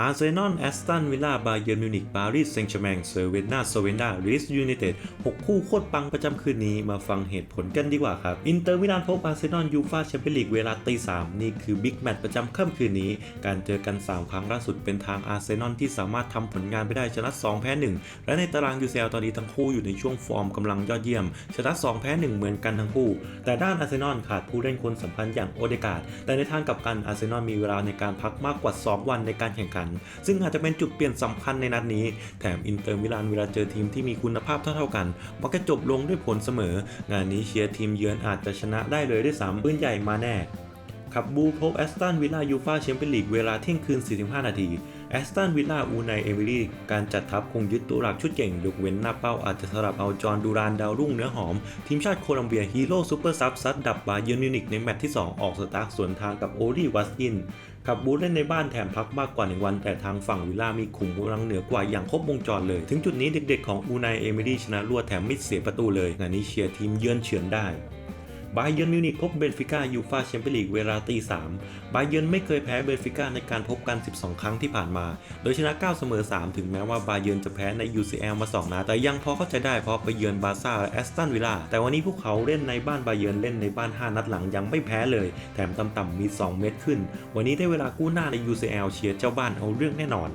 อาร์เซนอล แอสตัน วิลล่า บาเยิร์น มิวนิกปารีสแซงต์แชร์แมง เซอร์เวนนาโซเวนดาริสยูไนเต็ด6คู่โคตรปังประจำคืนนี้ มาฟังเหตุผลกันดีกว่าครับ อินเตอร์มิลานพบอาร์เซนอล ยูฟาแชมเปี้ยนลีกเวลาตีสามนี่คือบิ๊กแมตช์ประจำค่ำคืนนี้ การเจอกัน 3 ครั้งล่าสุดเป็นทางอาร์เซนอลที่สามารถทำผลงานไปได้ชนะ 2 แพ้ 1 และในตาราง UCL ตอนนี้ทั้งคู่อยู่ในช่วงฟอร์มกำลังยอดเยี่ยม ชนะ 2 แพ้ 1 เหมือนกันทั้งคู่ แต่ด้านอาร์เซนอลขาดผู้เล่นคนสำคัญอย่างโอเดกาดแต่ในทางกลับกันอาร์เซนอลมีเวลาในการพักมากกว่า 2 วันในการแข่งขันซึ่งอาจจะเป็นจุดเปลี่ยนสำคัญในนัดนี้ แถมอินเตอร์มิลานเวลาเจอทีมที่มีคุณภาพเท่าๆกันมักจะจบลงด้วยผลเสมอ งานนี้เชียร์ทีมเยือนอาจจะชนะได้เลยด้วยซ้ำปืนใหญ่มาแน่ ขับบูพบแอสตันวิลล่ายูฟาแชมเปี้ยนลีกเวลาเที่ยงคืน 45 นาทีแอสตันวิลล่าอูไนเอมิลี่การจัดทัพคงยึดตัวหลักชุดเก่ง ยกเว้นหน้าเป้าอาจจะสลับเอาจอห์ดูรานดาวรุ่งเนื้อหอม ทีมชาติโคลัมเบียฮีโร่ซูเปอร์ซับซัดดับบาเยิร์นมิวนิกในแมตช์ที่ 2 ออกสตาร์ทสวนทางกับโอลีวัสกินขับบูธเล่นในบ้านแถมพักมากกว่า 1 วัน แต่ทางฝั่งวิลล่ามีขุมกำลังเหนือกว่าอย่างครบวงจรเลย ถึงจุดนี้เด็กๆของอูไนเอมิลี่ชนะรวดแถมไม่เสียประตูเลยงานนี้เชียร์ทีมเยือนเฉือนได้ บาเยิร์นมิวนิกพบเบนฟิก้ายูฟาแชมเปี้ยนลีกเวลาตีสามบาเยิร์นไม่เคยแพ้เบนฟิก้าในการพบกัน 12 ครั้งที่ผ่านมา โดยชนะ 9 เสมอ 3 ถึงแม้ว่าบาเยิร์นจะแพ้ใน UCL มา 2 นัด แต่ยังพอเข้าใจได้เพราะไปเยือนบาซ่าและแอสตันวิลล่า แต่วันนี้พวกเขาเล่นในบ้านบาเยิร์นเล่นในบ้าน 5 นัดหลังยังไม่แพ้เลย แถมต่ำๆมี 2 เม็ดขึ้น วันนี้ได้เวลากู้หน้าใน UCL เชียร์เจ้าบ้านเอาเรื่องแน่นอน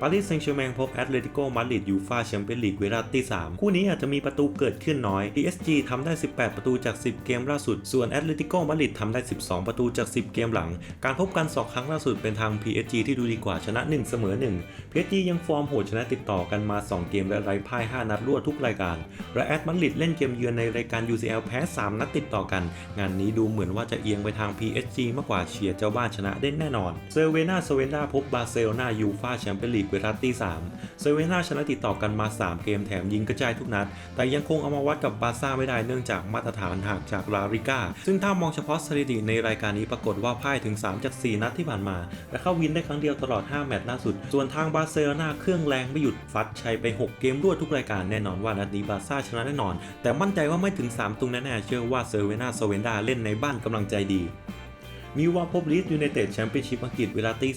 ปารีสแซงต์แชร์แมงพบแอตเลติโกมาดริดยูฟาแชมเปี้ยนลีกเวลาตีสามคู่นี้อาจจะมีประตูเกิดขึ้นน้อย PSG ทำได้ 18 ประตูจาก 10 เกมล่าสุด ส่วนแอตเลติโกมาดริดทำได้ 12 ประตูจาก 10 เกมหลัง การพบกัน 2 ครั้งล่าสุดเป็นทาง PSG ที่ดูดีกว่าชนะ 1 เสมอ 1 PSG ยังฟอร์มโหดชนะติดต่อกันมา 2 เกมและไร้พ่าย 5 นัดรวดทุกรายการ และแอตมาดริดเล่นเกมเยือนในรายการ UCL แพ้ 3 นัดติดต่อกัน งานนี้ดูเหมือนว่าจะเอียงไปทาง PSG มากกว่าเชียร์เจ้าบ้านชนะได้แน่นอน เซอร์เวนาสเวนดาพบบาร์เซโลนายูฟาแชมเปี้ยนลีกเวลาตีสามเซเว่นนาชนะติดต่อกันมา 3 เกมแถมยิงกระจายทุกนัด แต่ยังคงเอามาวัดกับบาร์ซ่าไม่ได้เนื่องจากมาตรฐานห่างจากลาลิก้า ซึ่งถ้ามองเฉพาะสถิติในรายการนี้ปรากฏว่าพ่ายถึง 3 จาก 4 นัดที่ผ่านมา และเข้าวินได้ครั้งเดียวตลอด 5 แมตช์ล่าสุด ส่วนทางบาร์เซโลนาเครื่องแรงไม่หยุดฟัดชัยไป 6 เกมรวดทุกรายการแน่นอนว่านัดนี้บาร์ซ่าชนะแน่นอน แต่มั่นใจว่าไม่ถึง 3 ตุงแน่ๆเชื่อว่าเซเว่นนาโซเวนดาเล่นในบ้านกำลังใจดี มิววาพบลีดยูไนเต็ดแชมเปี้ยนชิพอังกฤษเวลาตี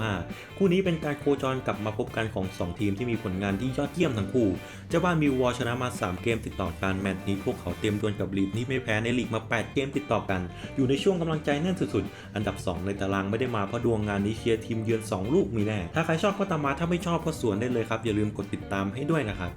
2.45 คู่นี้เป็นการโคจรกลับมาพบกันของ 2 ทีมที่มีผลงานที่ยอดเยี่ยมทั้งคู่ เจ้าบ้านมิววอชนะมา 3 เกมติดต่อกันแมตช์นี้พวกเขาเตรียมดวลกับลีดที่ไม่แพ้ในลีกมา 8 เกมติดต่อกัน อยู่ในช่วงกำลังใจแน่นสุดๆ อันดับ 2 ในตารางไม่ได้มาเพราะดวงงานนี้เชียร์ทีมเยือน 2 ลูกมีแน่ ถ้าใครชอบก็ตามมาถ้าไม่ชอบก็สวนได้เลยครับอย่าลืมกดติดตามให้ด้วยนะครับ